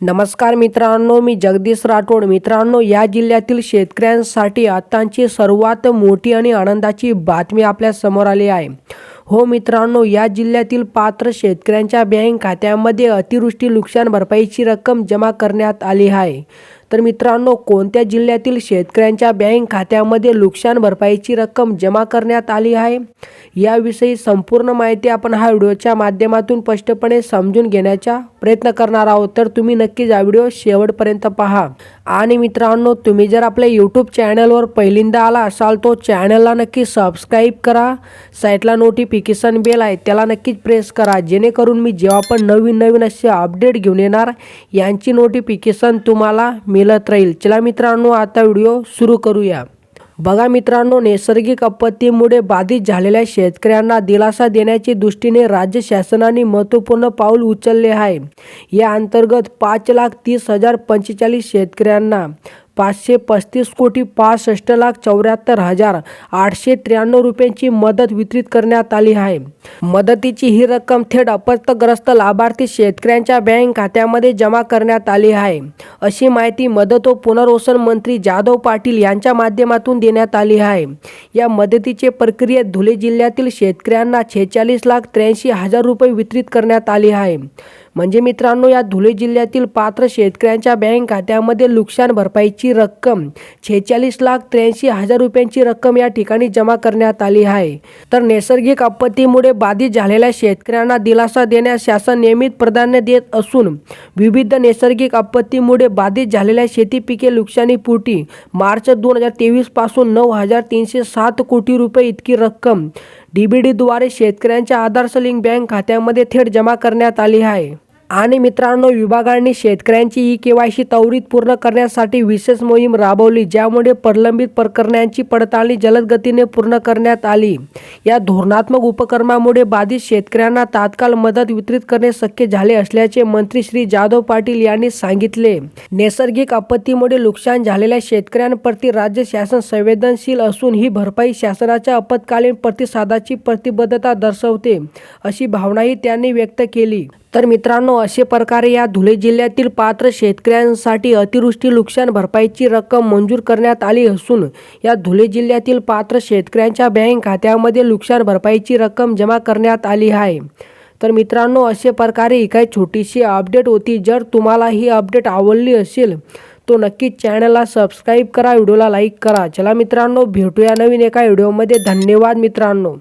नमस्कार मित्रांनो मी जगदीश राठोड. मित्रांनो या जिल्ह्यातील शेतकऱ्यांसाठी आत्ताची सर्वात मोठी आणि आनंदाची बातमी आपल्यासमोर आली आहे. हो मित्रांनो या जिल्ह्यातील पात्र शेतकऱ्यांच्या बँक खात्यामध्ये अतिवृष्टी नुकसान भरपाईची रक्कम जमा करण्यात आली आहे. तर मित्रांनो कोणत्या जिल्ह्यातील शेतकऱ्यांच्या बँक खात्यामध्ये नुकसान भरपाईची रक्कम जमा करण्यात आली आहे? याविषयी संपूर्ण माहिती आपण हा व्हिडिओच्या माध्यमातून स्पष्टपणे समजून घेण्याचा प्रयत्न करणार आहोत. तर तुम्ही नक्कीच हा व्हिडिओ शेवटपर्यंत पहा. आणि मित्रांनो तुम्ही जर आपल्या यूट्यूब चॅनलवर पहिल्यांदा आला असाल तो चॅनलला नक्की सबस्क्राईब करा. साईटला नोटिफिकेशन बेल आहे त्याला नक्कीच प्रेस करा. जेणेकरून मी जेव्हा पण नवीन नवीन असे अपडेट घेऊन येणार यांची नोटिफिकेशन तुम्हाला मिळत राहील. चला मित्रांनो आता व्हिडिओ सुरू करूया. बघा मित्रांनो नैसर्गिक आपत्तीमुळे बाधित झालेल्या शेतकऱ्यांना दिलासा देण्याच्या दृष्टीने राज्य शासनाने महत्त्वपूर्ण पाऊल उचलले आहे. या अंतर्गत पाच लाख तीस हजार पंचेचाळीस शेतकऱ्यांना पाचशे पस्तीस कोटी पासष्ट लाख चौऱ्याहत्तर हजार आठशे त्र्याण्णव रुपयांची मदत वितरित करण्यात आली आहे. मदतीची ही रक्कम थेट अपत्यग्रस्त लाभार्थी शेतकऱ्यांच्या बँक खात्यामध्ये जमा करण्यात आली आहे. अशी माहिती मदत व पुनर्वसन मंत्री जाधव पाटील यांच्या माध्यमातून देण्यात आली आहे. या मदतीचे प्रक्रियेत धुळे जिल्ह्यातील शेतकऱ्यांना छेचाळीस लाख त्र्याऐंशी हजार रुपये वितरित करण्यात आले आहे. म्हणजे मित्रांनो या धुळे जिल्ह्यातील पात्र शेतकऱ्यांच्या बँक खात्यामध्ये नुकसान भरपाईची रक्कम छेचाळीस लाख त्र्याऐंशी हजार रुपयांची रक्कम या ठिकाणी जमा करण्यात आली आहे. तर नैसर्गिक आपत्तीमुळे बाधित झालेल्या शेतकऱ्यांना दिलासा देण्यास शासन नियमित प्राधान्य देत असून विविध नैसर्गिक आपत्तीमुळे बाधित झालेल्या शेती पिके नुकसानीपोटी मार्च दोन हजार तेवीसपासून नऊ हजार तीनशे सात कोटी रुपये इतकी रक्कम डीबीडीद्वारे शेतकऱ्यांच्या आधार बँक खात्यामध्ये थेट जमा करण्यात आली आहे. आणि मित्रांनो विभागाने शेतकऱ्यांची ई के वाय सी त्वरित पूर्ण करण्यासाठी विशेष मोहीम राबवली ज्यामुळे प्रलंबित प्रकरणांची पडताळणी जलद गतीने पूर्ण करण्यात आली. या धोरणात्मक उपक्रमामुळे बाधित शेतकऱ्यांना तात्काळ मदत वितरित करणे शक्य झाले असल्याचे मंत्री श्री जाधव पाटील यांनी सांगितले. नैसर्गिक आपत्तीमुळे नुकसान झालेल्या शेतकऱ्यांप्रती राज्य शासन संवेदनशील असून ही भरपाई शासनाच्या आपत्कालीन प्रतिसादाची प्रतिबद्धता दर्शवते अशी भावनाही त्यांनी व्यक्त केली. तर मित्रांनो असे प्रकारे या धुळे जिल्ह्यातील पात्र शेतकऱ्यांसाठी अतिवृष्टी नुकसान भरपाईची रक्कम मंजूर करण्यात आली असून या धुळे जिल्ह्यातील पात्र शेतकऱ्यांच्या बँक खात्यामध्ये नुकसान भरपाईची रक्कम जमा करण्यात आली आहे. तर मित्रांनो असे प्रकारे ही काही छोटीशी अपडेट होती. जर तुम्हाला ही अपडेट आवडली असेल तो नक्कीच चॅनलला सबस्क्राईब करा व्हिडिओला लाईक करा. चला मित्रांनो भेटूया नवीन एका व्हिडिओमध्ये. धन्यवाद मित्रांनो.